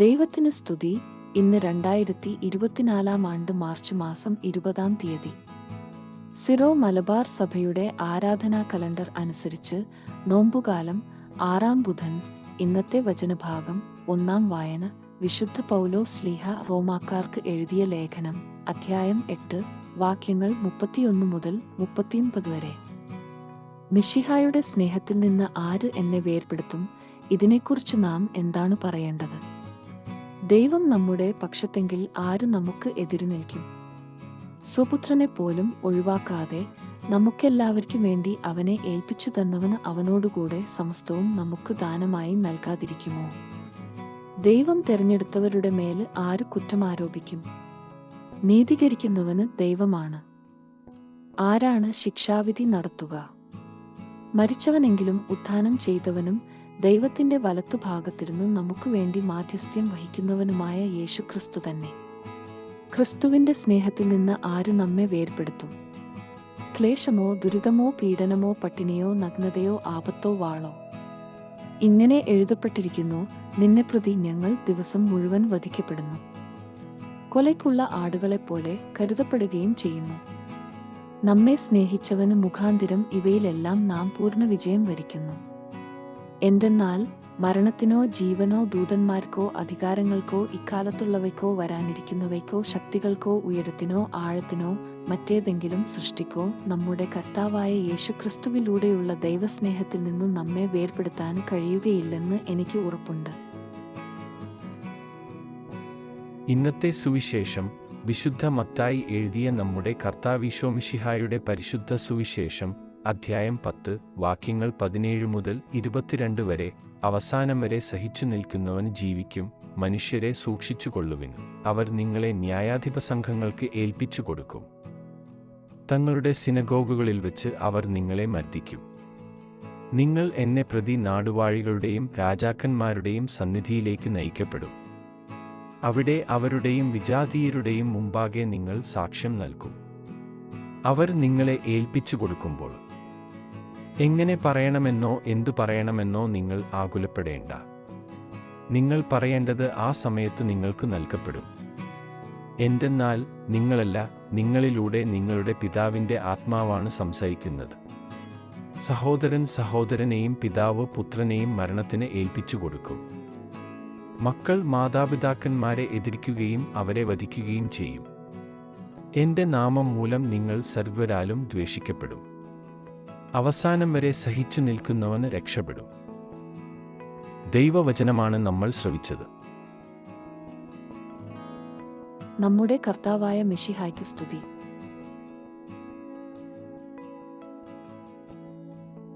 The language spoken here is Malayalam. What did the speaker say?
ദൈവത്തിന് സ്തുതി. ഇന്ന് രണ്ടായിരത്തി ഇരുപത്തിനാലാം ആണ്ട് മാർച്ച് മാസം ഇരുപതാം തീയതി. സിറോ മലബാർ സഭയുടെ ആരാധനാ കലണ്ടർ അനുസരിച്ച് നോമ്പുകാലം ആറാം ബുധൻ ഇന്നത്തെ വചനഭാഗം ഒന്നാം വായന വിശുദ്ധ പൗലോ സ്ലീഹ റോമാക്കാർക്ക് എഴുതിയ ലേഖനം അധ്യായം എട്ട് വാക്യങ്ങൾ മുപ്പത്തിയൊന്ന് മുതൽ മുപ്പത്തിയൊൻപത് വരെ. മിഷിഹായുടെ സ്നേഹത്തിൽ നിന്ന് ആര് എന്നെ വേർപെടുത്തും? ഇതിനെക്കുറിച്ച് നാം എന്താണ് പറയേണ്ടത്? ദൈവം നമ്മുടെ പക്ഷത്തെങ്കിൽ ആര് നമുക്ക് എതിരു നിൽക്കും? സ്വപുത്രനെ പോലും ഒഴിവാക്കാതെ നമുക്കെല്ലാവർക്കും വേണ്ടി അവനെ ഏൽപ്പിച്ചു തന്നവന് അവനോടുകൂടെ സമസ്തവും നമുക്ക് ദാനമായി നൽകാതിരിക്കുമോ? ദൈവം തെരഞ്ഞെടുത്തവരുടെ മേൽ ആര് കുറ്റം ആരോപിക്കും? നീതീകരിക്കുന്നവന് ദൈവമാണ്. ആരാണ് ശിക്ഷാവിധി നടത്തുക? മരിച്ചവനെങ്കിലും ഉത്ഥാനം ചെയ്തവനും ദൈവത്തിന്റെ വലത്തുഭാഗത്തിരുന്ന് നമുക്ക് വേണ്ടി മാധ്യസ്ഥ്യം വഹിക്കുന്നവനുമായ യേശുക്രിസ്തു തന്നെ. ക്രിസ്തുവിന്റെ സ്നേഹത്തിൽ നിന്ന് ആര് നമ്മെ വേർപെടുത്തും? ക്ലേശമോ ദുരിതമോ പീഡനമോ പട്ടിണിയോ നഗ്നതയോ ആപത്തോ വാളോ? ഇങ്ങനെ എഴുതപ്പെട്ടിരിക്കുന്നു നിന്നെ പ്രതി ഞങ്ങൾ ദിവസം മുഴുവൻ വധിക്കപ്പെടുന്നു. കൊലയ്ക്കുള്ള ആടുകളെപ്പോലെ കരുതപ്പെടുകയും ചെയ്യുന്നു. നമ്മെ സ്നേഹിച്ചവന് മുഖാന്തിരം ഇവയിലെല്ലാം നാം പൂർണ വിജയം വരിക്കുന്നു. എന്തെന്നാൽ മരണത്തിനോ ജീവനോ ദൂതന്മാർക്കോ അധികാരങ്ങൾക്കോ ഇക്കാലത്തുള്ളവയ്ക്കോ വരാനിരിക്കുന്നവയ്ക്കോ ശക്തികൾക്കോ ഉയരത്തിനോ ആഴത്തിനോ മറ്റേതെങ്കിലും സൃഷ്ടിക്കോ നമ്മുടെ കർത്താവായ യേശുക്രിസ്തുവിലൂടെയുള്ള ദൈവസ്നേഹത്തിൽ നിന്നും നമ്മെ വേർപെടുത്താൻ കഴിയുകയില്ലെന്ന് എനിക്ക് ഉറപ്പുണ്ട്. ഇന്നത്തെ സുവിശേഷം വിശുദ്ധ മത്തായി എഴുതിയ നമ്മുടെ കർത്താവിശോമിഷിഹായുടെ പരിശുദ്ധ സുവിശേഷം അധ്യായം പത്ത് വാക്യങ്ങൾ പതിനേഴ് മുതൽ ഇരുപത്തിരണ്ട് വരെ. അവസാനം വരെ സഹിച്ചു നിൽക്കുന്നവൻ ജീവിക്കും മനുഷ്യരെ സൂക്ഷിച്ചുകൊള്ളുവിൻ. അവർ നിങ്ങളെ ന്യായാധിപ സംഘങ്ങൾക്ക് ഏൽപ്പിച്ചു കൊടുക്കും തങ്ങളുടെ സിനഗോഗുകളിൽ വെച്ച് അവർ നിങ്ങളെ മർദ്ദിക്കും. നിങ്ങൾ എന്നെ പ്രതി നാടുവാഴികളുടെയും രാജാക്കന്മാരുടെയും സന്നിധിയിലേക്ക് നയിക്കപ്പെടും. അവിടെ അവരുടെയും വിജാതീയരുടെയും മുമ്പാകെ നിങ്ങൾ സാക്ഷ്യം നൽകും. അവർ നിങ്ങളെ ഏൽപ്പിച്ചു കൊടുക്കുമ്പോൾ എങ്ങനെ പറയണമെന്നോ എന്തു പറയണമെന്നോ നിങ്ങൾ ആകുലപ്പെടേണ്ട. നിങ്ങൾ പറയേണ്ടത് ആ സമയത്ത് നിങ്ങൾക്ക് നൽകപ്പെടും. എന്തെന്നാൽ നിങ്ങളല്ല നിങ്ങളിലൂടെ നിങ്ങളുടെ പിതാവിന്റെ ആത്മാവാണ് സംസാരിക്കുന്നത്. സഹോദരൻ സഹോദരനെയും പിതാവ് പുത്രനെയും മരണത്തിന് ഏൽപ്പിച്ചു കൊടുക്കും. മക്കൾ മാതാപിതാക്കന്മാരെ എതിരിക്കുകയും അവരെ വധിക്കുകയും ചെയ്യും. എന്റെ നാമം മൂലം നിങ്ങൾ സർവരാലും ദ്വേഷിക്കപ്പെടും. അവസാനം വരെ സഹിച്ചു നിൽക്കുന്നവന് രക്ഷപ്പെടും. ദൈവവചനമാണ് നമ്മൾ ശ്രവിച്ചത്. നമ്മുടെ കർത്താവായ മിഷിഹായ്ക്ക് സ്തുതി.